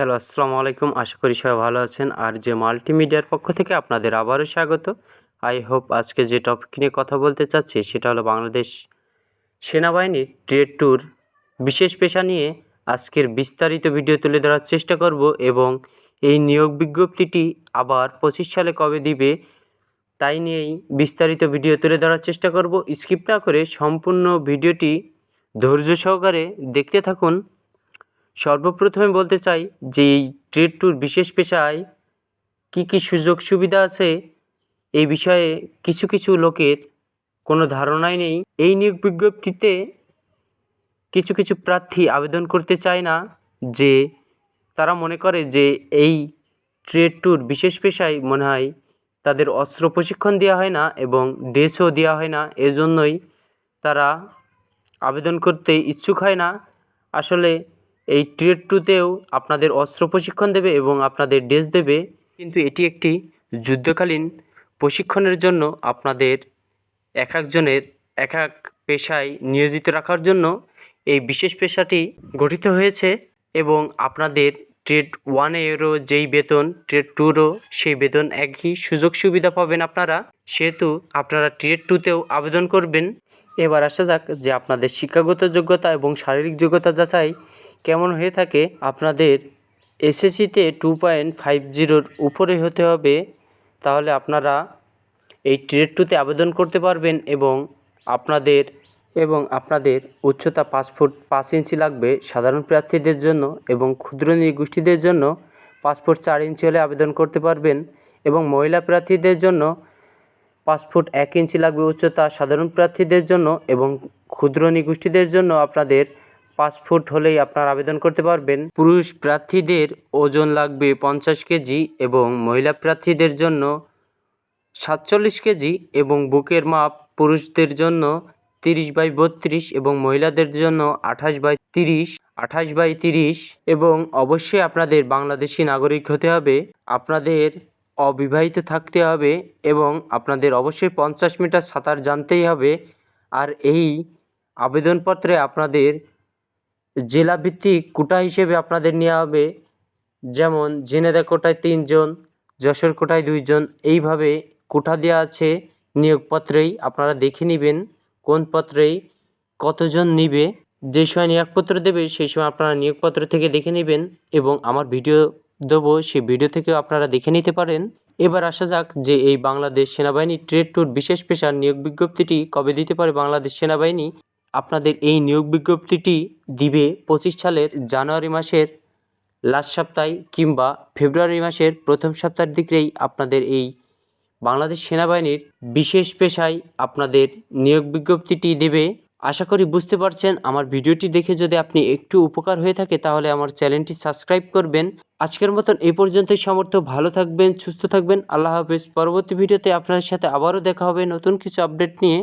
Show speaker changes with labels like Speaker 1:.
Speaker 1: Hello, আসসালামু আলাইকুম। আশা করি সবাই ভালো আছেন। আর যে মাল্টিমিডিয়ার পক্ষ থেকে আপনাদের আবারও স্বাগত। আই হোপ আজকে যে টপিক নিয়ে কথা বলতে চাচ্ছি, সেটা হলো বাংলাদেশ সেনাবাহিনীর ট্রেড ট্যুর বিশেষ পেশা নিয়ে আজকের বিস্তারিত ভিডিও তুলে ধরার চেষ্টা করব এবং এই নিয়োগ বিজ্ঞপ্তিটি আবার পঁচিশ সালে কবে দিবে, তাই নিয়েই বিস্তারিত ভিডিও তুলে ধরার চেষ্টা করব। স্কিপ না করে সম্পূর্ণ ভিডিওটি ধৈর্য সহকারে দেখতে থাকুন। সর্বপ্রথমে বলতে চাই যে এই ট্রেড ট্যুর বিশেষ পেশায় কী কী সুযোগ সুবিধা আছে? এই বিষয়ে কিছু কিছু লোকের কোনো ধারণাই নেই। এই নিয়োগ বিজ্ঞপ্তিতে কিছু কিছু প্রার্থী আবেদন করতে চায় না, যে তারা মনে করে যে এই ট্রেড ট্যুর বিশেষ পেশায় মনে হয় তাদের অস্ত্র প্রশিক্ষণ দেওয়া হয় না এবং ড্রেসও দেওয়া হয় না। এজন্যই তারা আবেদন করতে ইচ্ছুক হয় না। আসলে এই ট্রেড টুতেও আপনাদের অস্ত্র প্রশিক্ষণ দেবে এবং আপনাদের ড্রেস দেবে। কিন্তু এটি একটি যুদ্ধকালীন প্রশিক্ষণের জন্য আপনাদের এক একজনের এক এক পেশায় নিয়োজিত রাখার জন্য এই বিশেষ পেশাটি গঠিত হয়েছে এবং আপনাদের ট্রেড ওয়ানেরও যেই বেতন ট্রেড টুরও সেই বেতন একই সুযোগ সুবিধা পাবেন আপনারা। সেহেতু আপনারা ট্রেড টুতেও আবেদন করবেন। এবার আসা যাক যে আপনাদের শিক্ষাগত যোগ্যতা এবং শারীরিক যোগ্যতা যাচাই কেমন হয়ে থাকে আপনাদের এসএসসিতে টু পয়েন্ট ফাইভ জিরোর উপরে হতে হবে, তাহলে আপনারা এই ট্রেড টুতে আবেদন করতে পারবেন এবং আপনাদের এবং আপনাদের উচ্চতা পাঁচ ফুট পাঁচ ইঞ্চি লাগবে সাধারণ প্রার্থীদের জন্য এবং ক্ষুদ্র নৃগোষ্ঠীদের জন্য পাঁচ ফুট চার ইঞ্চি হলে আবেদন করতে পারবেন এবং মহিলা প্রার্থীদের জন্য পাঁচ ফুট এক ইঞ্চি লাগবে উচ্চতা সাধারণ প্রার্থীদের জন্য এবং ক্ষুদ্র নৃগোষ্ঠীদের জন্য আপনাদের পাঁচ ফুট হলেই আপনার আবেদন করতে পারবেন। পুরুষ প্রার্থীদের ওজন লাগবে পঞ্চাশ কেজি এবং মহিলা প্রার্থীদের জন্য সাতচল্লিশ কেজি এবং বুকের মাপ পুরুষদের জন্য তিরিশ বাই বত্রিশ এবং মহিলাদের জন্য আঠাশ বাই তিরিশ, আঠাশ বাই তিরিশ এবং অবশ্যই আপনাদের বাংলাদেশি নাগরিক হতে হবে। আপনাদের অবিবাহিত থাকতে হবে এবং আপনাদের অবশ্যই পঞ্চাশ মিটার সাঁতার জানতেই হবে। আর এই আবেদনপত্রে আপনাদের জেলাভিত্তিক কোটা হিসেবে আপনাদের নেওয়া হবে। যেমন ঝিনেদা কোটায় তিনজন, যশোর কোটায় দুইজন, এইভাবে কোটা দেওয়া আছে নিয়োগপত্রেই। আপনারা দেখে নেবেন কোন পত্রেই কতজন নিবে। যে সময় নিয়োগপত্র দেবে, সেই সময় আপনারা নিয়োগপত্র থেকে দেখে নেবেন এবং আমার ভিডিও দেবো, সেই ভিডিও থেকেও আপনারা দেখে নিতে পারেন। এবার আসা যাক যে এই বাংলাদেশ সেনাবাহিনী ট্রেড ট্যুর বিশেষ পেশার নিয়োগ বিজ্ঞপ্তিটি কবে দিতে পারে বাংলাদেশ সেনাবাহিনী। আপনাদের এই নিয়োগ বিজ্ঞপ্তিটি দিবে পঁচিশ সালের জানুয়ারি মাসের লাস্ট সপ্তাহে কিংবা ফেব্রুয়ারি মাসের প্রথম সপ্তাহের দিকেই আপনাদের এই বাংলাদেশ সেনাবাহিনীর বিশেষ পেশায় আপনাদের নিয়োগ বিজ্ঞপ্তিটি দেবে। আশা করি বুঝতে পারছেন, আমার ভিডিওটি দেখে যদি আপনি একটু উপকার হয়ে থাকে তাহলে আমার চ্যানেলটি সাবস্ক্রাইব করবেন। আজকের মতন এ পর্যন্তই, সমর্থ ভালো থাকবেন, সুস্থ থাকবেন। আল্লাহ হাফেজ। পরবর্তী ভিডিওতে আপনাদের সাথে আবারও দেখা হবে নতুন কিছু আপডেট নিয়ে।